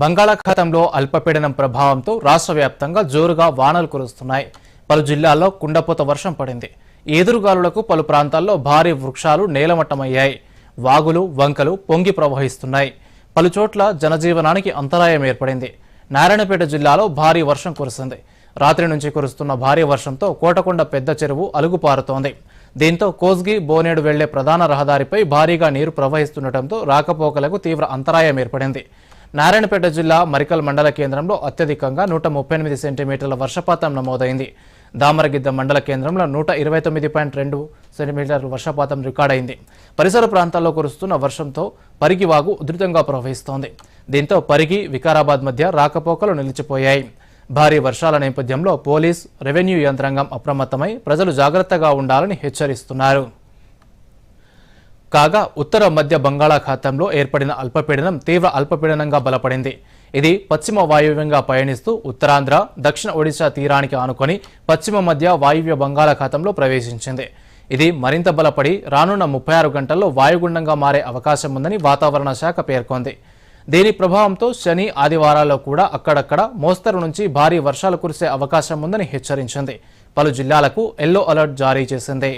బంగాళాఖాతంలో అల్పపీడనం ప్రభావంతో రాష్ట్ర వ్యాప్తంగా జోరుగా వానలు కురుస్తున్నాయి. పలు జిల్లాల్లో కుండపోత వర్షం పడింది. ఎదురుగాలులకు పలు ప్రాంతాల్లో భారీ వృక్షాలు నేలమట్టమయ్యాయి. వాగులు వంకలు పొంగి ప్రవహిస్తున్నాయి. పలుచోట్ల జనజీవనానికి అంతరాయం ఏర్పడింది. నారాయణపేట జిల్లాలో భారీ వర్షం కురిసింది. రాత్రి నుంచి కురుస్తున్న భారీ వర్షంతో కోటకొండ పెద్ద చెరువు అలుగుపారుతోంది. దీంతో కోస్గి బోనేడు వెళ్ళే ప్రధాన రహదారిపై భారీగా నీరు ప్రవహిస్తుండటంతో రాకపోకలకు తీవ్ర అంతరాయం ఏర్పడింది. నారాయణపేట జిల్లా మరికల్ మండల కేంద్రంలో అత్యధికంగా నూట ముప్పై ఎనిమిది సెంటీమీటర్ల వర్షపాతం నమోదైంది. దామరగిద్ద మండల కేంద్రంలో నూట ఇరవై తొమ్మిది పాయింట్ రెండు సెంటీమీటర్ల వర్షపాతం రికార్డైంది. పరిసర ప్రాంతాల్లో కురుస్తున్న వర్షంతో పరిగి వాగు ఉధృతంగా ప్రవహిస్తోంది. దీంతో పరిగి వికారాబాద్ మధ్య రాకపోకలు నిలిచిపోయాయి. భారీ వర్షాల నేపథ్యంలో పోలీస్ రెవెన్యూ యంత్రాంగం అప్రమత్తమై ప్రజలు జాగ్రత్తగా ఉండాలని హెచ్చరిస్తున్నారు. కాగా ఉత్తర మధ్య బంగాళాఖాతంలో ఏర్పడిన అల్పపీడనం తీవ్ర అల్పపీడనంగా బలపడింది. ఇది పశ్చిమ వాయువ్యంగా పయనిస్తూ ఉత్తరాంధ్ర దక్షిణ ఒడిశా తీరానికి ఆనుకొని పశ్చిమ మధ్య వాయువ్య బంగాళాఖాతంలో ప్రవేశించింది. ఇది మరింత బలపడి రానున్న ముప్పై ఆరు గంటల్లో వాయుగుండంగా మారే అవకాశం ఉందని వాతావరణ శాఖ పేర్కొంది. దీని ప్రభావంతో శని ఆదివారాల్లో కూడా అక్కడక్కడ మోస్తరు నుంచి భారీ వర్షాలు కురిసే అవకాశం ఉందని హెచ్చరించింది. పలు జిల్లాలకు ఎల్లో అలర్ట్ జారీ చేసింది.